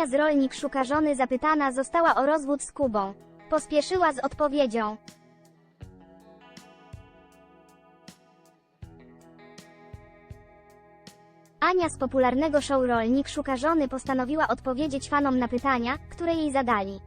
Ania z rolnik szuka żony zapytana została o rozwód z Kubą. Pospieszyła z odpowiedzią. Ania z popularnego show Rolnik szuka żony postanowiła odpowiedzieć fanom na pytania, które jej zadali.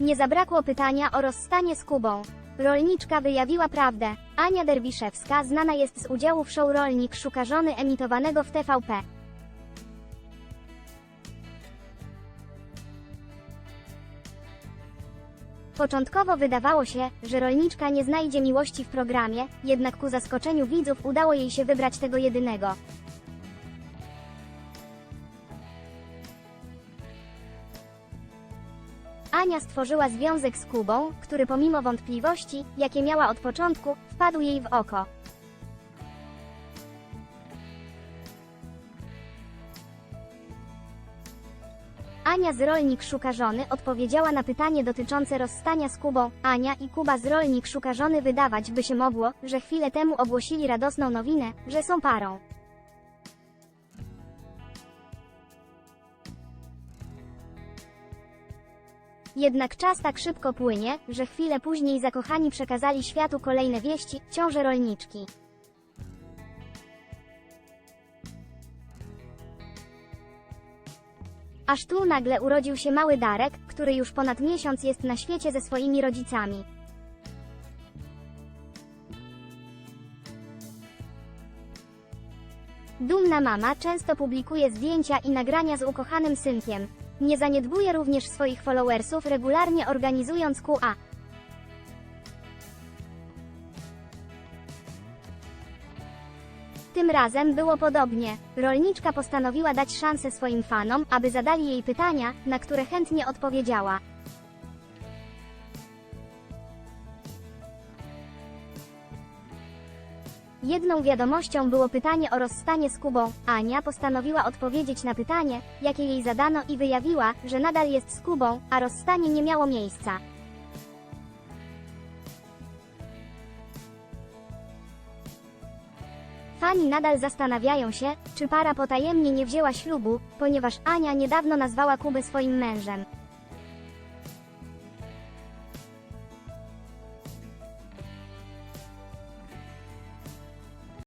Nie zabrakło pytania o rozstanie z Kubą. Rolniczka wyjawiła prawdę. Ania Derwiszewska znana jest z udziału w show Rolnik szuka żony emitowanego w TVP. Początkowo wydawało się, że rolniczka nie znajdzie miłości w programie, jednak ku zaskoczeniu widzów udało jej się wybrać tego jedynego. Ania stworzyła związek z Kubą, który pomimo wątpliwości, jakie miała od początku, wpadł jej w oko. Ania z Rolnik szuka żony odpowiedziała na pytanie dotyczące rozstania z Kubą. Ania i Kuba z Rolnik szuka żony wydawać by się mogło, że chwilę temu ogłosili radosną nowinę, że są parą. Jednak czas tak szybko płynie, że chwilę później zakochani przekazali światu kolejne wieści, ciąże rolniczki. Aż tu nagle urodził się mały Darek, który już ponad miesiąc jest na świecie ze swoimi rodzicami. Dumna mama często publikuje zdjęcia i nagrania z ukochanym synkiem. Nie zaniedbuje również swoich followersów regularnie organizując QA. Tym razem było podobnie. Rolniczka postanowiła dać szansę swoim fanom, aby zadali jej pytania, na które chętnie odpowiedziała. Jedną wiadomością było pytanie o rozstanie z Kubą. Ania postanowiła odpowiedzieć na pytanie, jakie jej zadano i wyjawiła, że nadal jest z Kubą, a rozstanie nie miało miejsca. Fani nadal zastanawiają się, czy para potajemnie nie wzięła ślubu, ponieważ Ania niedawno nazwała Kubę swoim mężem.